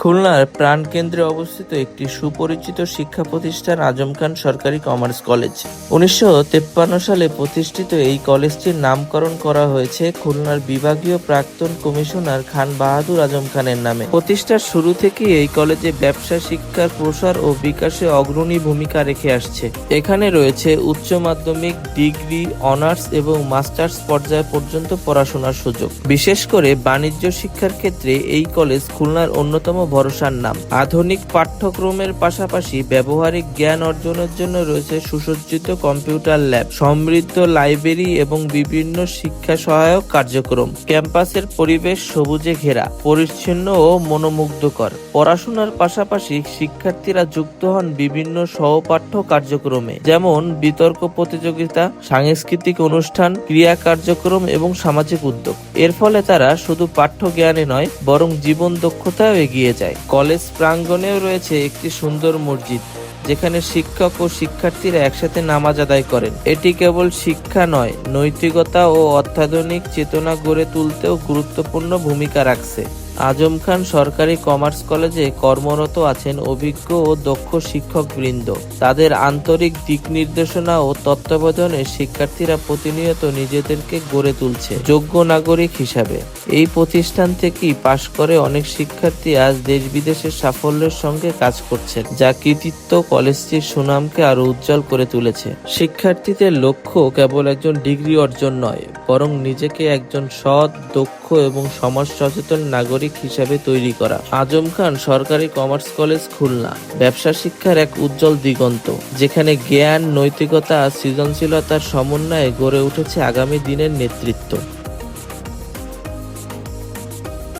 খুলনার প্রাণকেন্দ্রে অবস্থিত একটি সুপরিচিত শিক্ষা প্রতিষ্ঠান আজম খান সরকারি কমার্স কলেজ। উনিশশো সালে প্রতিষ্ঠিত এই কলেজটির নামকরণ করা হয়েছে খুলনার বিভাগীয় প্রাক্তন কমিশনার খান বাহাদুর আজম খানের নামে। প্রতিষ্ঠার শুরু থেকেই এই কলেজে ব্যবসা, শিক্ষার প্রসার ও বিকাশে অগ্রণী ভূমিকা রেখে আসছে। এখানে রয়েছে উচ্চ মাধ্যমিক, ডিগ্রি, অনার্স এবং মাস্টার্স পর্যায় পর্যন্ত পড়াশোনার সুযোগ। বিশেষ করে বাণিজ্য শিক্ষার ক্ষেত্রে এই কলেজ খুলনার অন্যতম ভরসার নাম। আধুনিক পাঠ্যক্রমের পাশাপাশি ব্যবহারিক জ্ঞান অর্জনের জন্য রয়েছে সুসজ্জিত কম্পিউটার ল্যাব, সমৃদ্ধ লাইব্রেরি এবং বিভিন্ন শিক্ষা সহায়ক কার্যক্রম। ক্যাম্পাসের পরিবেশ সবুজে ঘেরা, পরিচ্ছন্ন ও মনোমুগ্ধকর। পড়াশোনার পাশাপাশি শিক্ষার্থীরা যুক্ত হন বিভিন্ন সহপাঠ্য কার্যক্রমে, যেমন বিতর্ক প্রতিযোগিতা, সাংস্কৃতিক অনুষ্ঠান, ক্রিয়া কার্যক্রম এবং সামাজিক উদ্যোগ। এর ফলে তারা শুধু পাঠ্য জ্ঞানে নয়, বরং জীবন দক্ষতাও এগিয়ে যায়। কলেজ প্রাঙ্গণেও রয়েছে একটি সুন্দর মসজিদ, যেখানে শিক্ষক ও শিক্ষার্থীরা একসাথে নামাজ আদায় করেন। এটি কেবল শিক্ষা নয়, নৈতিকতা ও অত্যাধুনিক চেতনা গড়ে তুলতেও গুরুত্বপূর্ণ ভূমিকা রাখছে। আজম খান সরকারি কমার্স কলেজে কর্মরত আছেন অভিজ্ঞ ও দক্ষ শিক্ষক বৃন্দ তাদের আন্তরিক দিক নির্দেশনা ও তত্ত্বাবধানে শিক্ষার্থীরা প্রতিনিয়ত নিজেদেরকে গড়ে তুলছে যোগ্য নাগরিক হিসাবে। এই প্রতিষ্ঠান থেকেই পাশ করে অনেক শিক্ষার্থী আজ দেশ বিদেশের সাফল্যের সঙ্গে কাজ করছেন, যা কৃতিত্ব কলেজটির সুনামকে আরও উজ্জ্বল করে তুলেছে। শিক্ষার্থীদের লক্ষ্য কেবল একজন ডিগ্রি অর্জন নয়, বরং নিজেকে একজন সৎ, দক্ষ এবং সমাজ সচেতন নাগরিক হিসাবে তৈরি করা। আজম খান সরকারি কমার্স কলেজ খুলনা। ব্যবসা শিক্ষার এক উজ্জ্বল দিগন্ত, যেখানে জ্ঞান, নৈতিকতা সৃজনশীলতার সমন্বয়ে গড়ে উঠেছে আগামী দিনের নেতৃত্ব।